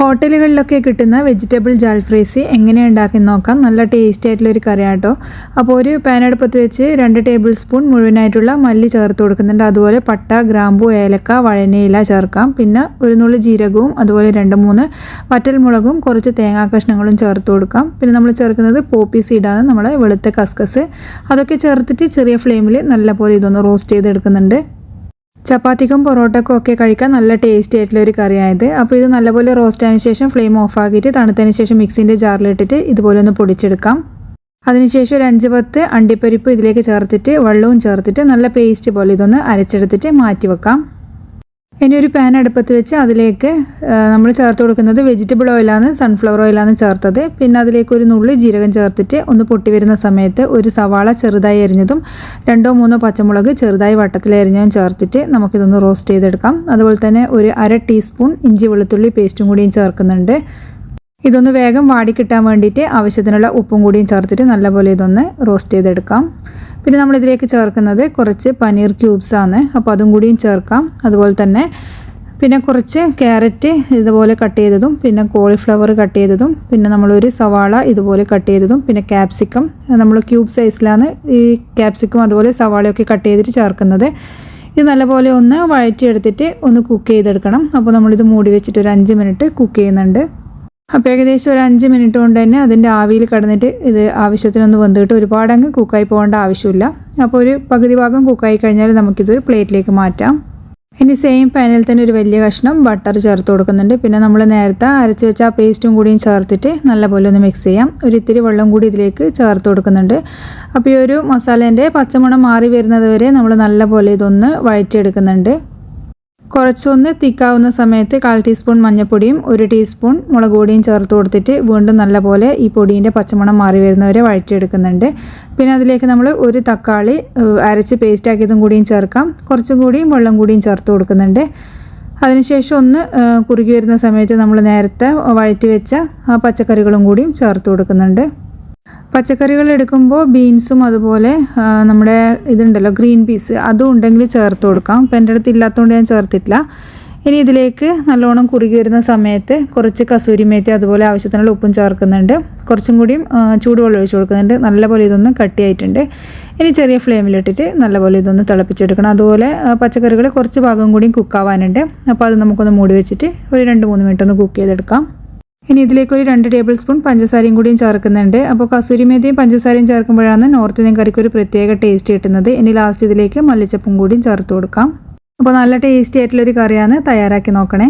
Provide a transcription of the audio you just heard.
ഹോട്ടലുകളിലൊക്കെ കിട്ടുന്ന വെജിറ്റബിൾ ജാൽഫ്രൈസി എങ്ങനെ ഉണ്ടാക്കി നോക്കാം. നല്ല ടേസ്റ്റി ആയിട്ടുള്ള ഒരു കറി ആട്ടോ അപ്പോൾ ഒരു പാനടുപ്പത്ത് വെച്ച് രണ്ട് ടേബിൾ സ്പൂൺ മുഴുവനായിട്ടുള്ള മല്ലി ചേർത്ത് കൊടുക്കുന്നുണ്ട്. അതുപോലെ പട്ട ഗ്രാമ്പു ഏലക്ക വഴനയില ചേർക്കാം. പിന്നെ ഒരു നുള്ളി ജീരകവും അതുപോലെ രണ്ട് മൂന്ന് വറ്റൽമുളകും കുറച്ച് തേങ്ങാ കഷ്ണങ്ങളും ചേർത്ത് കൊടുക്കാം. പിന്നെ നമ്മൾ ചേർക്കുന്നത് പോപ്പി സീഡാണ് നമ്മളെ വെളുത്ത കസ്കസ്. അതൊക്കെ ചേർത്തിട്ട് ചെറിയ ഫ്ലെയിമിൽ നല്ലപോലെ ഇതൊന്ന് റോസ്റ്റ് ചെയ്തെടുക്കുന്നുണ്ട്. ചപ്പാത്തിക്കും പൊറോട്ടക്കും ഒക്കെ കഴിക്കാൻ നല്ല ടേസ്റ്റി ആയിട്ടുള്ള ഒരു കറിയായത് അപ്പോൾ ഇത് നല്ലപോലെ റോസ്റ്റ് ആയതിനു ശേഷം ഫ്ലെയിം ഓഫ് ആക്കിയിട്ട് തണുത്തതിന് ശേഷം മിക്സിന്റെ ജാറിലിട്ടിട്ട് ഇതുപോലെ ഒന്ന് പൊടിച്ചെടുക്കാം. അതിനുശേഷം ഒരു അഞ്ച് പത്ത് അണ്ടിപ്പരിപ്പ് ഇതിലേക്ക് ചേർത്തിട്ട് വെള്ളവും ചേർത്തിട്ട് നല്ല പേസ്റ്റ് പോലെ ഇതൊന്ന് അരച്ചെടുത്തിട്ട് മാറ്റി വെക്കാം ഇനി ഒരു പാൻ അടുപ്പത്ത് വെച്ച് അതിലേക്ക് നമ്മൾ ചേർത്ത് കൊടുക്കുന്നത് വെജിറ്റബിൾ ഓയിലാണ് സൺഫ്ലവർ ഓയിലാണ് ചേർത്തത്. പിന്നെ അതിലേക്ക് ഒരു നുള്ളി ജീരകം ചേർത്തിട്ട് ഒന്ന് പൊട്ടി വരുന്ന സമയത്ത് ഒരു സവാള ചെറുതായി എരിഞ്ഞതും രണ്ടോ മൂന്നോ പച്ചമുളക് ചെറുതായി വട്ടത്തിൽ എരിഞ്ഞതും ചേർത്തിട്ട് നമുക്കിതൊന്ന് റോസ്റ്റ് ചെയ്തെടുക്കാം. അതുപോലെ തന്നെ ഒരു അര ടീസ്പൂൺ ഇഞ്ചി വെളുത്തുള്ളി പേസ്റ്റും കൂടിയും ചേർക്കുന്നുണ്ട്. ഇതൊന്ന് വേഗം വാടിക്കിട്ടാൻ വേണ്ടിയിട്ട് ആവശ്യത്തിനുള്ള ഉപ്പും കൂടിയും ചേർത്തിട്ട് നല്ലപോലെ ഇതൊന്ന് റോസ്റ്റ് ചെയ്തെടുക്കാം. പിന്നെ നമ്മളിതിലേക്ക് ചേർക്കുന്നത് കുറച്ച് പനീർ ക്യൂബ്സ് ആണ്. അപ്പോൾ അതും കൂടിയും ചേർക്കാം. അതുപോലെ തന്നെ പിന്നെ കുറച്ച് ക്യാരറ്റ് ഇതുപോലെ കട്ട് ചെയ്തതും പിന്നെ കോളിഫ്ലവർ കട്ട് ചെയ്തതും പിന്നെ നമ്മളൊരു സവാള ഇതുപോലെ കട്ട് ചെയ്തതും പിന്നെ ക്യാപ്സിക്കം. നമ്മൾ ക്യൂബ് സൈസിലാണ് ഈ ക്യാപ്സിക്കം അതുപോലെ സവാളയൊക്കെ കട്ട് ചെയ്തിട്ട് ചേർക്കുന്നത്. ഇത് നല്ലപോലെ ഒന്ന് വഴറ്റിയെടുത്തിട്ട് ഒന്ന് കുക്ക് ചെയ്തെടുക്കണം. അപ്പോൾ നമ്മളിത് മൂടി വെച്ചിട്ട് ഒരു അഞ്ച് മിനിറ്റ് കുക്ക് ചെയ്യുന്നുണ്ട്. അപ്പോൾ ഏകദേശം ഒരു അഞ്ച് മിനിറ്റ് കൊണ്ട് തന്നെ അതിന്റെ ആവിയിൽ കിടന്നിട്ട് ഇത് ആവശ്യത്തിനൊന്ന് വെന്തിട്ട് ഒരുപാട് അങ്ങ് കുക്കായി പോകേണ്ട ആവശ്യമില്ല. അപ്പോൾ ഒരു പകുതി ഭാഗം കുക്കായി കഴിഞ്ഞാൽ നമുക്കിതൊരു പ്ലേറ്റിലേക്ക് മാറ്റാം. ഇനി സെയിം പാനിൽ തന്നെ ഒരു വലിയ കഷ്ണം ബട്ടർ ചേർത്ത് കൊടുക്കുന്നുണ്ട്. പിന്നെ നമ്മൾ നേരത്തെ അരച്ച് വെച്ച ആ പേസ്റ്റും കൂടിയും ചേർത്തിട്ട് നല്ലപോലെ ഒന്ന് മിക്സ് ചെയ്യാം. ഒരു ഇത്തിരി വെള്ളം കൂടി ഇതിലേക്ക് ചേർത്ത് കൊടുക്കുന്നുണ്ട്. അപ്പോൾ ഈ ഒരു മസാലേന്റെ പച്ചമണം മാറി വരുന്നത് വരെ നമ്മൾ നല്ലപോലെ ഇതൊന്ന് വഴറ്റിയെടുക്കുന്നുണ്ട്. കുറച്ചൊന്ന് തിക്കാവുന്ന സമയത്ത് കാൽ ടീസ്പൂൺ മഞ്ഞൾപ്പൊടിയും ഒരു ടീസ്പൂൺ മുളക് പൊടിയും ചേർത്ത് കൊടുത്തിട്ട് വീണ്ടും നല്ലപോലെ ഈ പൊടീന്റെ പച്ചമണം മാറി വരുന്നവരെ വഴറ്റിയെടുക്കുന്നുണ്ട്. പിന്നെ അതിലേക്ക് നമ്മൾ ഒരു തക്കാളി അരച്ച് പേസ്റ്റാക്കിയതും കൂടിയും ചേർക്കാം. കുറച്ചും കൂടിയും വെള്ളം കൂടിയും ചേർത്ത് കൊടുക്കുന്നുണ്ട്. അതിനുശേഷം ഒന്ന് കുറുകി വരുന്ന സമയത്ത് നമ്മൾ നേരത്തെ വഴറ്റി വെച്ച ആ പച്ചക്കറികളും കൂടിയും ചേർത്ത് കൊടുക്കുന്നുണ്ട്. പച്ചക്കറികൾ എടുക്കുമ്പോൾ ബീൻസും അതുപോലെ നമ്മുടെ ഇതുണ്ടല്ലോ ഗ്രീൻ പീസ് അതും ഉണ്ടെങ്കിൽ ചേർത്ത് കൊടുക്കാം. ഇപ്പം എന്റെ അടുത്ത് ഇല്ലാത്തതുകൊണ്ട് ഞാൻ ചേർത്തിട്ടില്ല. ഇനി ഇതിലേക്ക് നല്ലോണം കുറുകി വരുന്ന സമയത്ത് കുറച്ച് കസൂരി മേത്തി അതുപോലെ ആവശ്യത്തിനുള്ള ഉപ്പും ചേർക്കുന്നുണ്ട്. കുറച്ചും കൂടിയും ചൂടുവെള്ളം ഒഴിച്ചു കൊടുക്കുന്നുണ്ട്. നല്ലപോലെ ഇതൊന്ന് കട്ടിയായിട്ടുണ്ട്. ഇനി ചെറിയ ഫ്ലെയിമിലിട്ടിട്ട് നല്ലപോലെ ഇതൊന്ന് തിളപ്പിച്ചെടുക്കണം. അതുപോലെ പച്ചക്കറികൾ കുറച്ച് ഭാഗം കൂടിയും കുക്കാവാനുണ്ട് അപ്പോൾ അത് നമുക്കൊന്ന് മൂടി വെച്ചിട്ട് ഒരു രണ്ട് മൂന്ന് മിനിറ്റ് ഒന്ന് കുക്ക് ചെയ്തെടുക്കാം. ഇനി ഇതിലേക്ക് ഒരു രണ്ട് ടേബിൾ സ്പൂൺ പഞ്ചസാരയും കൂടിയും ചേർക്കുന്നുണ്ട്. അപ്പോൾ കസൂരി മേത്തിയും പഞ്ചസാരയും ചേർക്കുമ്പോഴാണ് നോർത്ത് ഇന്ത്യൻ കറിക്ക് ഒരു പ്രത്യേക ടേസ്റ്റ് കിട്ടുന്നത്. ഇനി ലാസ്റ്റ് ഇതിലേക്ക് മല്ലിച്ചപ്പും കൂടിയും ചേർത്ത് കൊടുക്കാം. അപ്പോൾ നല്ല ടേസ്റ്റി ആയിട്ടുള്ളൊരു കറിയാണ് തയ്യാറാക്കി നോക്കണേ.